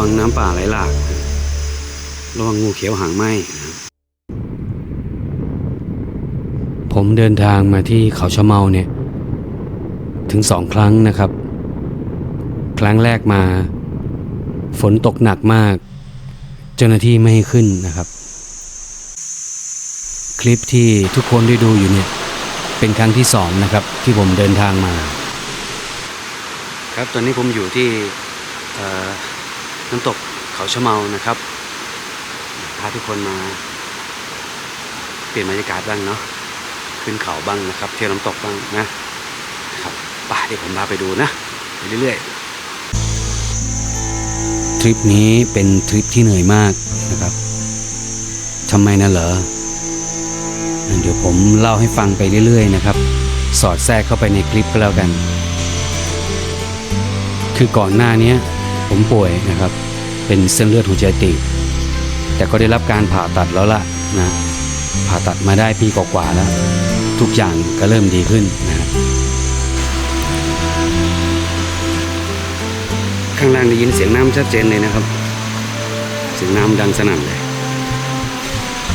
ระวังน้ำป่าไหลหลากระวังงูเขียวหางไหมผมเดินทางมาที่เขาชะเมาเนี่ย ถึงสองครั้งนะครับ ครั้งแรกมา ฝนตกหนักมาก เจ้าหน้าที่ไม่ให้ขึ้นนะครับ คลิปที่ทุกคนได้ดูอยู่เนี่ย เป็นครั้งที่สองนะครับ ที่ผมเดินทางมา ครับตอนนี้ผมอยู่ที่ น้ำตกเขาชะเมานะครับพาทุกคนมา เปลี่ยนบรรยากาศบ้างเนาะขึ้นเขาบ้างนะครับ เที่ยวน้ำตกบ้างนะครับป่ะเดี๋ยวผมพาไปดูนะไปเรื่อยๆทริปนี้เป็นทริปที่เหนื่อยมากนะครับทำไมนะเหรอเดี๋ยวผมเล่าให้ฟังไปเรื่อย ๆ นะครับ สอดแทรกเข้าไปในคลิปก็แล้วกัน คือก่อนหน้านี้ ผมป่วยนะครับ เป็นเส้นเลือดหัวใจตีบแต่ก็ได้รับการผ่าตัดแล้วล่ะนะผ่าตัดมาได้ปีกว่าๆแล้ว ทุกอย่างก็เริ่มดีขึ้นนะข้างล่างได้ยินเสียงน้ำชัดเจนเลยนะครับ เสียงน้ำดังสนั่นเลย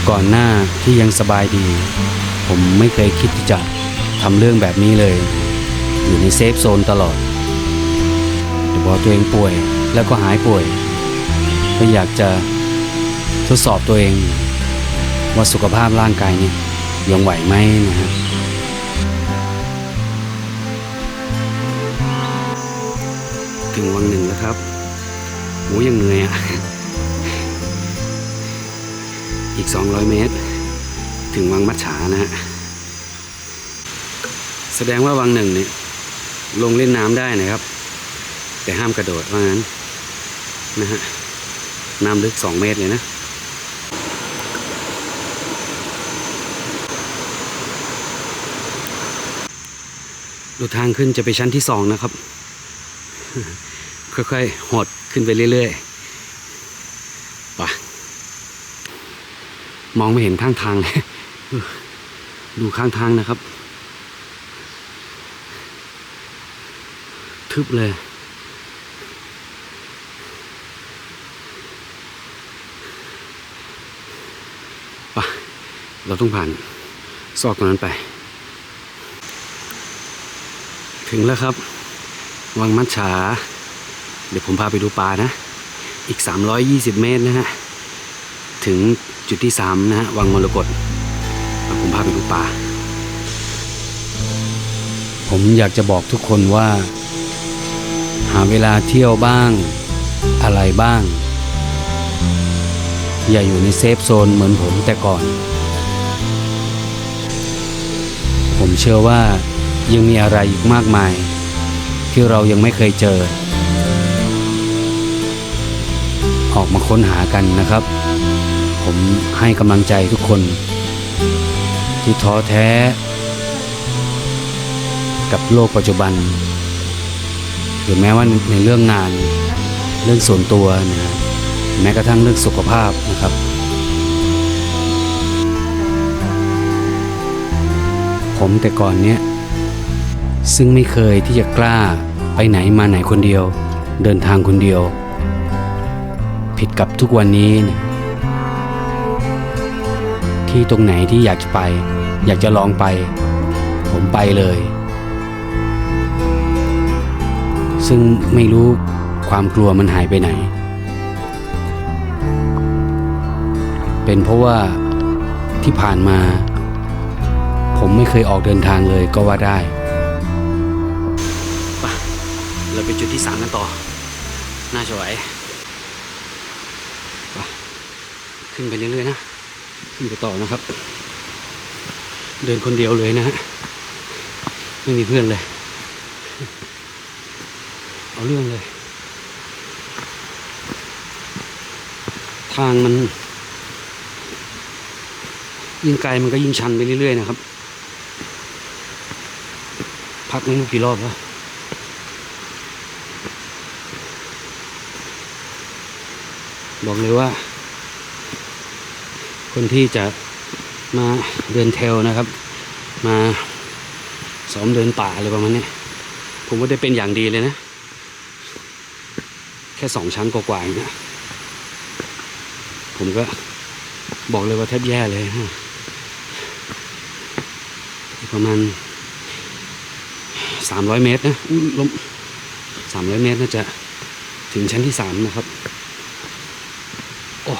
ก่อนหน้าที่ยังสบายดี ผมไม่เคยคิดที่จะทำเรื่องแบบนี้เลย อยู่ในเซฟโซนตลอดแต่พอตัวเองป่วย แล้วก็หายป่วยก็อยากจะทดสอบตัวเอง ว่าสุขภาพร่างกายนี่ยังไหวไหมนะฮะถึงวังหนึ่งแล้วครับโหยังเหนื่อยอะ อีก 200 เมตร ถึงวังมัจฉานะฮะ แสดงว่าวังหนึ่งเนี่ยลงเล่นน้ำได้นะครับ แต่ห้ามกระโดดว่างั้น นะฮะน้ำลึก 2 เมตรเลยนะดูทางขึ้นจะไปชั้นที่สองนะครับ ค่อยๆหดขึ้นไปเรื่อยๆปะมองไม่เห็นข้างทางเลย ดูข้างทางนะครับ ทึบเลย เราต้องผ่านซอกตรงนั้นไป ถึงแล้วครับ วังมัดฉาเดี๋ยวผมพาไปดูปลานะ อีก 320 เมตรนะฮะ ถึงจุดที่ 3 นะฮะ วังมรกตผมพาไปดูปลาผมอยากจะบอกทุกคนว่า หาเวลาเที่ยวบ้าง อะไรบ้าง อย่าอยู่ในเซฟโซนเหมือนผมแต่ก่อน ผมเชื่อว่ายังมีอะไรอีกมากมาย ที่เรายังไม่เคยเจอ ออกมาค้นหากันนะครับ ผมให้กำลังใจทุกคน ที่ท้อแท้ กับโลกปัจจุบัน หรือแม้ว่าในเรื่องงานเรื่องส่วนตัวนะฮะแม้กระทั่งเรื่องสุขภาพนะครับ ผมแต่ก่อนเนี้ยซึ่งไม่เคยที่จะกล้าไปไหนมาไหนคนเดียว เดินทางคนเดียว ผิดกับทุกวันนี้นะที่ตรงไหนที่อยากจะไป อยากจะลองไป ผมไปเลย ซึ่งไม่รู้ความกลัวมันหายไปไหน เป็นเพราะว่าที่ผ่านมา ผมไม่เคยออกเดินทางเลยก็ว่าได้ไปเราไปจุดที่สามกันต่อ น่าจะไหวปขึ้นไปเรื่อยๆนะ ขึ้นไปต่อนะครับ เดินคนเดียวเลยนะฮะ ไม่มีเพื่อนเลย เอาเรื่องเลย ทางมันยิ่งไกลมันก็ยิ่งชันไปเรื่อยๆนะครับ พักไม่รู้กี่รอบแล้วบอกเลยว่า คนที่จะมาเดินเทรลนะครับ มาซ้อมเดินป่าอะไรประมาณนี้ผมว่าได้เป็นอย่างดีเลยนะ แค่สองชั้นกว่าๆเองนะผมก็บอกเลยว่าแทบแย่เลยฮะประมาณ สามร้อยเมตรนะอุ้ยลมสามร้อยเมตรน่าจะถึงชั้นที่สามนะครับโอ้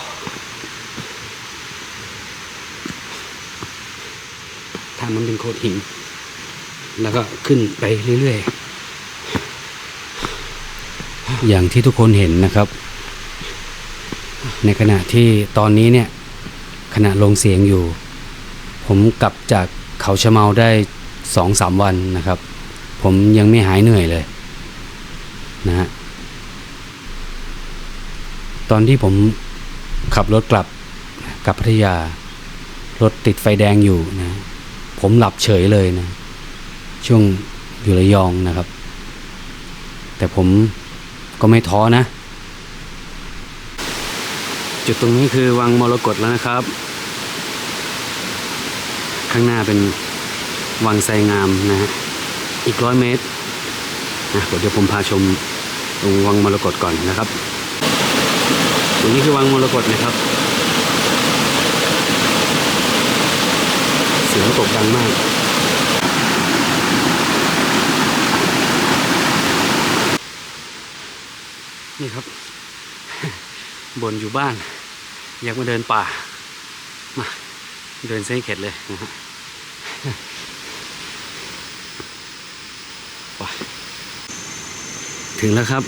ทางมันเป็นโขดหิน แล้วก็ขึ้นไปเรื่อยๆ อย่างที่ทุกคนเห็นนะครับ ในขณะที่ตอนนี้เนี่ยขณะลงเสียงอยู่ ผมกลับจากเขาชะเมาได้สองสามวันนะครับ ผมยังไม่หายเหนื่อยเลยนะฮะตอนที่ผมขับรถกลับกลับพัทยารถติดไฟแดงอยู่นะผมหลับเฉยเลยนะ ช่วงอยู่ระยองนะครับ แต่ผมก็ไม่ท้อนะ จุดตรงนี้คือวังมรกตแล้วนะครับ ข้างหน้าเป็นวังไซงามนะฮะ อีกร้อยเมตรนะเดี๋ยวผมพาชมตรงวังมรกตก่อนนะครับตรงนี้คือวังมรกตนะครับ เสียงตกดังมากนี่ครับบนอยู่บ้าน อยากมาเดินป่า มา เดินเส้นเข็ดเลยนะฮะไป ถึงแล้วครับ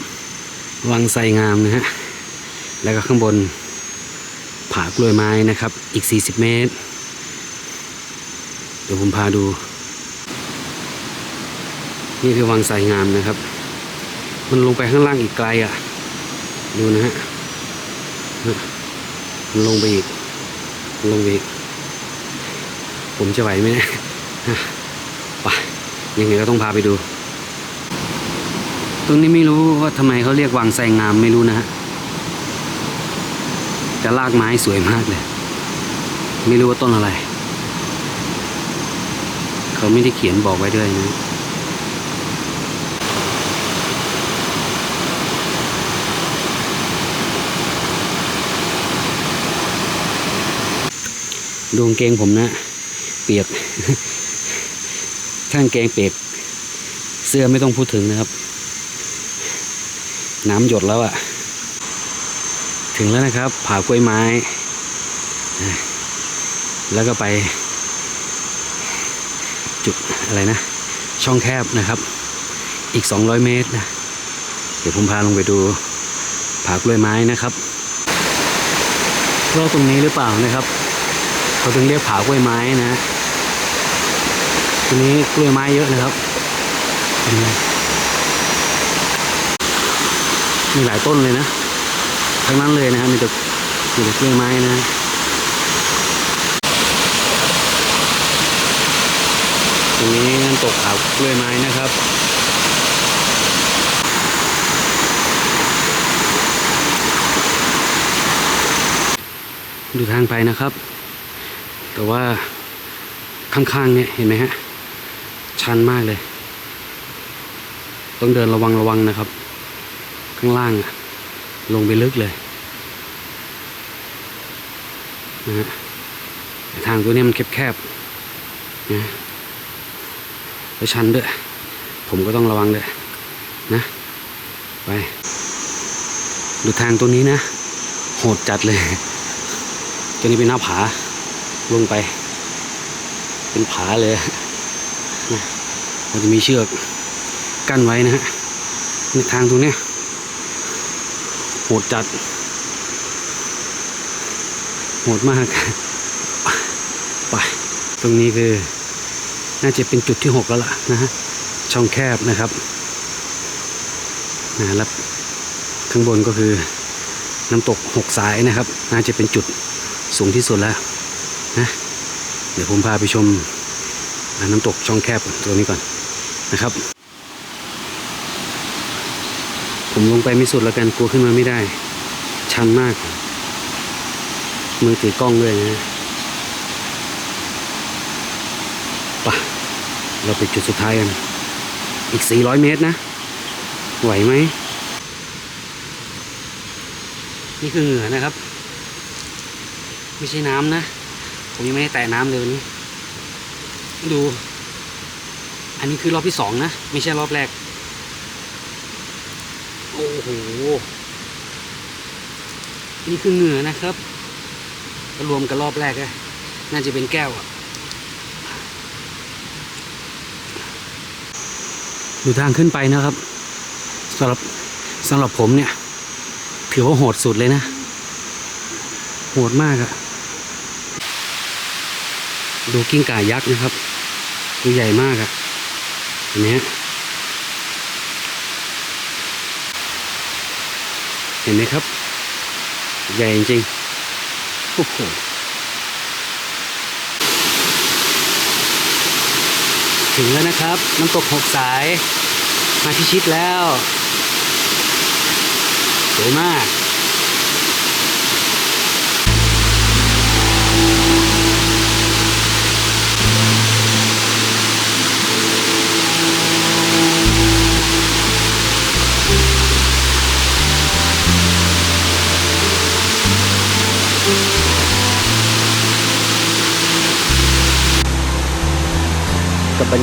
วังไสงามนะฮะ แล้วก็ข้างบน ผากล้วยไม้นะครับ อีก 40 เมตร เดี๋ยวผมพาดู นี่คือวังไสงามนะครับ มันลงไปข้างล่างอีกไกลอะ ดูนะฮะ มันลงไปอีก ลงไปอีก ผมจะไหวไหมเนี่ยไปยังไงก็ต้องพาไปดู ตรงนี้ไม่รู้ว่าทำไมเขาเรียกวังไสงามไม่รู้นะฮะแต่รากไม้สวยมากเลย ไม่รู้ว่าต้นอะไร เขาไม่ได้เขียนบอกไว้ด้วยนะดวงเกงผมนะ เปียกข้างเกงเปียกเสื้อไม่ต้องพูดถึงนะครับ น้ำหยดแล้วอะถึงแล้วนะครับ ผากล้วยไม้ แล้วก็ไป จุดอะไรนะ ช่องแคบนะครับ อีก 200 เมตรนะ เดี๋ยวผมพาลงไปดู ผากล้วยไม้นะครับเพราะตรงนี้หรือเปล่านะครับ เขาถึงเรียกผากล้วยไม้นะตรงนี้กล้วยไม้เยอะนะครับ มีหลายต้นเลยนะทั้งนั้นเลยนะครับมีแต่มีแต่กล้วยไม้นะตรงนี้น้ำตกผากล้วยไม้นะครับดูทางไปนะครับ แต่ว่าข้างๆเนี่ยเห็นไหมฮะชันมากเลย ต้องเดินระวังระวังนะครับ ข้างล่าง ลงไปลึกเลยนะฮะทางตัวนี้มันแคบๆนะแล้วชันด้วย ผมก็ต้องระวังด้วยนะ ไป ดูทางตัวนี้นะ โหดจัดเลยตัวนี้เป็นหน้าผาลงไป เป็นผาเลยนะมันจะมีเชือกกั้นไว้นะฮะในทางตรงเนี้ย โหดจัด โหดมาก ไป ตรงนี้คือ น่าจะเป็นจุดที่หกแล้วล่ะนะฮะ ช่องแคบนะครับ นะแล้วข้างบนก็คือน้ำตกหกสายนะครับ น่าจะเป็นจุดสูงที่สุดแล้วนะเดี๋ยวผมพาไปชมน้ำตกช่องแคบตัวนี้ก่อนนะครับ ผมลงไปไม่สุดแล้วกันกลัวขึ้นมาไม่ได้ ชันมาก มือถือกล้องด้วยนะปะเราไปจุดสุดท้ายกัน อีก 400 เมตรนะ ไหวไหม นี่คือเหงื่อนะครับ ไม่ใช่น้ำนะ ผมยังไม่ได้แตะน้ำเลยวันนี้ ดู อันนี้คือรอบที่สองนะ ไม่ใช่รอบแรก โอ้โห นี่คือเหงื่อนะครับรวมกับรอบแรกอะน่าจะเป็นแก้วอะดูทางขึ้นไปนะครับสำหรับสำหรับผมเนี่ย ถือว่าโหดสุดเลยนะ โหดมากอะดูกิ้งก่ายักษ์นะครับ ตัวใหญ่มากอะเห็น เห็นไหมครับ ใหญ่จริงๆโอ้โหถึงแล้วนะครับน้ำตกหกสาย มาพิชิตแล้วสวยมาก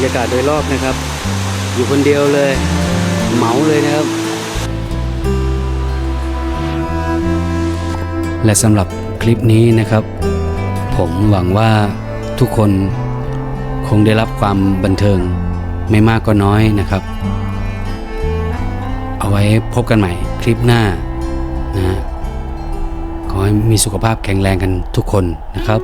ยากาศโดยรอบนะครับ อยู่คนเดียวเลย เหมาเลยนะครับ และสำหรับคลิปนี้นะครับ ผมหวังว่าทุกคนคงได้รับความบันเทิงไม่มากก็น้อยนะครับ เอาไว้พบกันใหม่คลิปหน้านะฮะขอให้มีสุขภาพแข็งแรงกันทุกคนนะครับ